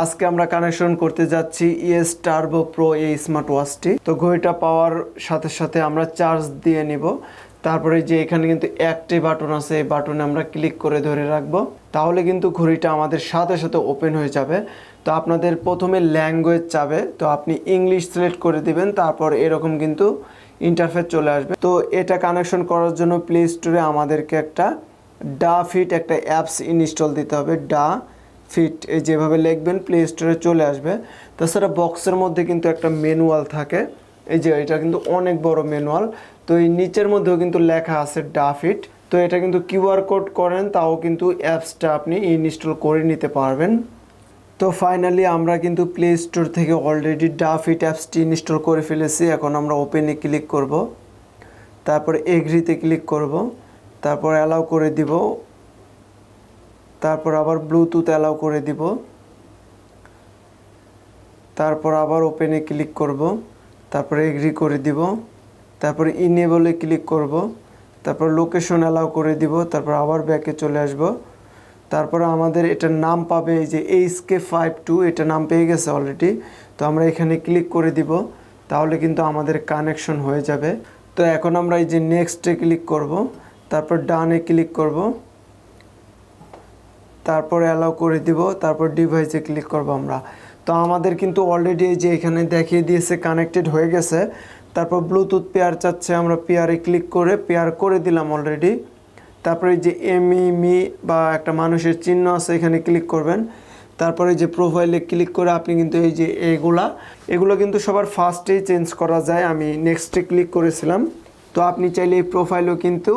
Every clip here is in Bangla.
আজকে আমরা কানেকশন করতে যাচ্ছি ইএস টার্বো প্রো এই স্মার্ট ওয়াচটি তো ঘড়িটা পাওয়ার সাথে সাথে আমরা চার্জ দিয়ে নিব। তারপরে যে এখানে কিন্তু একটি বাটন আছে, এই বাটনে আমরা ক্লিক করে ধরে রাখব। তাহলে কিন্তু ঘড়িটা আমাদের সাথে সাথে ওপেন হয়ে যাবে। তো আপনাদের প্রথমে ল্যাঙ্গুয়েজ চাবে। তো আপনি ইংলিশ সিলেক্ট করে দিবেন, তারপর এরকম কিন্তু ইন্টারফেস চলে আসবে। তো এটা কানেকশন করার জন্য প্লে স্টোরে আমাদেরকে একটা ডা ফিট একটা অ্যাপস ইনস্টল দিতে হবে। ডা ফিট এই যেভাবে লিখবেন প্লে স্টোরে চলে আসবে। তাছাড়া বক্সের মধ্যে কিন্তু একটা ম্যানুয়াল থাকে। এই যে, এটা কিন্তু অনেক বড় ম্যানুয়াল তো এই নিচের মধ্যেও কিন্তু লেখা আছে ডা ফিট তো এটা কিন্তু কিউআর কোড করেন, তাও কিন্তু অ্যাপসটা আপনি ইনস্টল করে নিতে পারবেন। তো ফাইনালি আমরা কিন্তু প্লে স্টোর থেকে অলরেডি ডাফিট অ্যাপসটি ইনস্টল করে ফেলেছি। এখন আমরা ওপেনে ক্লিক করব। তারপর এগ্রিতে ক্লিক করব। তারপর অ্যালাউ করে দিব। তারপর আবার ব্লুটুথ অ্যালাউ করে দিব। তারপর আবার ওপেনে ক্লিক করব। তারপর এগ্রি করে দিব। তারপর ইনেবলে ক্লিক করব। তারপর লোকেশন অ্যালাউ করে দিব। তারপর আবার ব্যাকে চলে আসব। তারপরে আমাদের এটার নাম পাবে এই যে এইচ কে ফাইভ টু এটা নাম পেয়ে গেছে অলরেডি তো আমরা এখানে ক্লিক করে দিব। তাহলে কিন্তু আমাদের কানেকশন হয়ে যাবে। তো এখন আমরা এই যে নেক্সটে ক্লিক করব। তারপর ডানে ক্লিক করব। তারপর অ্যালাউ করে দিব, তারপর ডিভাইসে ক্লিক করব আমরা। তো আমাদের কিন্তু অলরেডি যে এখানে দেখিয়ে দিয়েছে কানেক্টেড হয়ে গেছে। তারপর ব্লুটুথ পেয়ার চাচ্ছে, আমরা পেয়ারে ক্লিক করে পেয়ার করে দিলাম অলরেডি তারপরে যে এমি মি বা একটা মানুষের চিহ্ন আছে, এখানে ক্লিক করবেন। তারপরে যে প্রোফাইলে ক্লিক করে আপনি কিন্তু এই যে এগুলা, এগুলো কিন্তু সবার ফার্স্টেই চেঞ্জ করা যায়। আমি নেক্সটে ক্লিক করেছিলাম। তো আপনি চাইলে এই প্রোফাইলও কিন্তু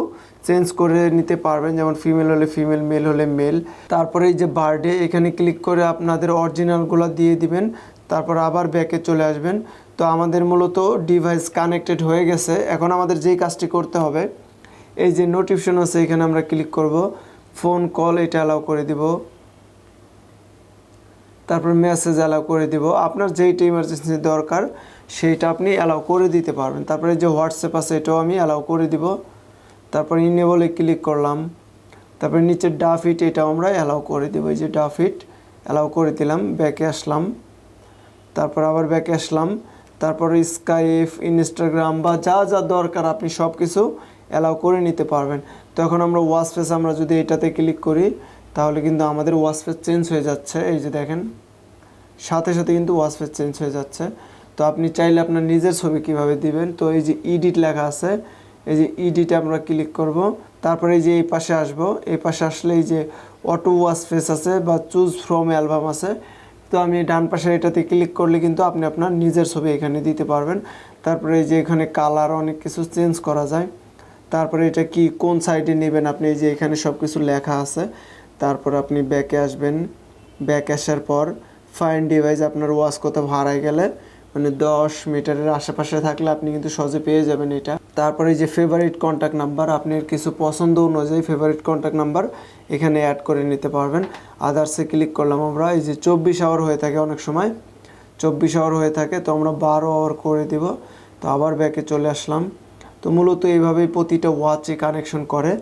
চেঞ্জ করে নিতে পারবেন, যেমন ফিমেল হলে ফিমেল মেল হলে মেল তারপরে এই যে বার্থডে এখানে ক্লিক করে আপনাদের অরিজিনালগুলো দিয়ে দিবেন, তারপর আবার ব্যাকে চলে আসবেন। তো আমাদের মূলত ডিভাইস কানেক্টেড হয়ে গেছে। এখন আমাদের যেই কাজটি করতে হবে, এই যে নোটিফিকেশন আছে, এখানে আমরা ক্লিক করব। ফোন কল এটা অ্যালাউ করে দিব। তারপর মেসেজ অ্যালাউ করে দিব। আপনার যেইটা ইমার্জেন্সি দরকার, সেইটা আপনি অ্যালাউ করে দিতে পারবেন। তারপরে যে হোয়াটসঅ্যাপ আছে, এটাও আমি অ্যালাউ করে দিব। তারপর ইনেবলে ক্লিক করলাম। তারপরে নিচে ডাফিট এটাও আমরা অ্যালাউ করে দিব। এই যে ডাফিট অ্যালাউ করে দিলাম ব্যাকে আসলাম। তারপর আবার ব্যাকে আসলাম। তারপর স্কাইপ ইনস্টাগ্রাম বা যা যা দরকার আপনি সব কিছু অ্যালাউ করে নিতে পারবেন। তো এখন আমরা ওয়াশ ফেস আমরা যদি এটাতে ক্লিক করি, তাহলে কিন্তু আমাদের ওয়াশ ফেস চেঞ্জ হয়ে যাচ্ছে। এই যে দেখেন, সাথে সাথে কিন্তু ওয়াশ ফেস চেঞ্জ হয়ে যাচ্ছে। তো আপনি চাইলে আপনার নিজের ছবি কীভাবে দিবেন? তো এই যে ইডিট লেখা আছে এই যে ইডিটে আমরা ক্লিক করব, তারপরে এই যে এই পাশে আসব, এই পাশে আসলে এই যে অটো ওয়াশ ফেস আছে বা চুজ ফ্রম অ্যালবাম আছে, তো আমি ডান পাশে এটাতে ক্লিক করলে কিন্তু আপনি আপনার নিজের ছবি এখানে দিতে পারবেন। তারপরে এই যে এখানে কালার অনেক কিছু চেঞ্জ করা যায়। তারপরে এটা কি, কোন সাইডে নেবেন আপনি, এই যে এখানে সব কিছু লেখা আছে। তারপর আপনি ব্যাকে আসবেন। ব্যাক আসার পর ফাইন ডিভাইস আপনার ওয়াশ কোথাও হারাই গেলে মানে দশ মিটারের আশেপাশে থাকলে আপনি কিন্তু সহজে পেয়ে যাবেন এটা। তারপরে যে ফেভারিট কন্ট্যাক্ট নাম্বার আপনার কিছু পছন্দ অনুযায়ী ফেভারিট কন্ট্যাক্ট নাম্বার এখানে অ্যাড করে নিতে পারবেন। আদার্সে ক্লিক করলাম আমরা, এই যে চব্বিশ আওয়ার হয়ে থাকে অনেক সময়। চব্বিশ আওয়ার হয়ে থাকে, তো আমরা বারো আওয়ার করে দিব। তো আবার ব্যাকে চলে আসলাম। তো মূলত এইভাবেই প্রতিটা ওয়াচে কানেকশন করে।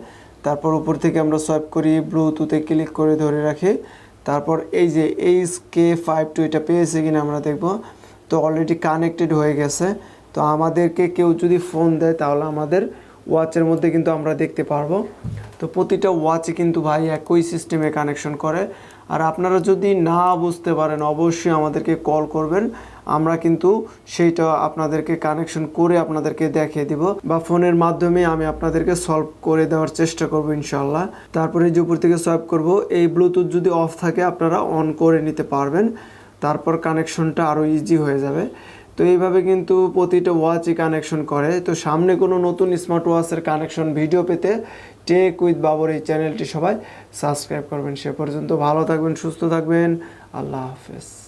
তারপর উপর থেকে আমরা সোয়াইপ করি ব্লুটুথে ক্লিক করে ধরে রাখি। তারপর এই যে এইচ কে ফাইভ টু এটা পেয়েছে কিনা আমরা দেখব। তো অলরেডি কানেক্টেড হয়ে গেছে। তো আমাদেরকে কেউ যদি ফোন দেয়, তাহলে আমাদের ওয়াচের মধ্যে কিন্তু আমরা দেখতে পারব। তো প্রতিটা ওয়াচে কিন্তু ভাই একই সিস্টেমে কানেকশন করে। আর আপনারা যদি না বুঝতে পারেন, অবশ্যই আমাদেরকে কল করবেন। আমরা কিন্তু সেইটা আপনাদেরকে কানেকশন করে আপনাদেরকে দেখিয়ে দিব বা ফোনের মাধ্যমে আমি আপনাদেরকে সলভ করে দেওয়ার চেষ্টা করব ইনশাল্লাহ তারপরে যে উপর থেকে সোয়াইপ করব। এই ব্লুটুথ যদি অফ থাকে, আপনারা অন করে নিতে পারবেন। তারপর কানেকশনটা আরও ইজি হয়ে যাবে। তো এইভাবে কিন্তু প্রতিটা ওয়াচই কানেকশন করে। তো সামনে কোনো নতুন স্মার্ট ওয়াচের কানেকশন ভিডিও পেতে টেক উইথ বাবর এই চ্যানেলটি সবাই সাবস্ক্রাইব করবেন। সে পর্যন্ত ভালো থাকবেন, সুস্থ থাকবেন। আল্লাহ হাফেজ।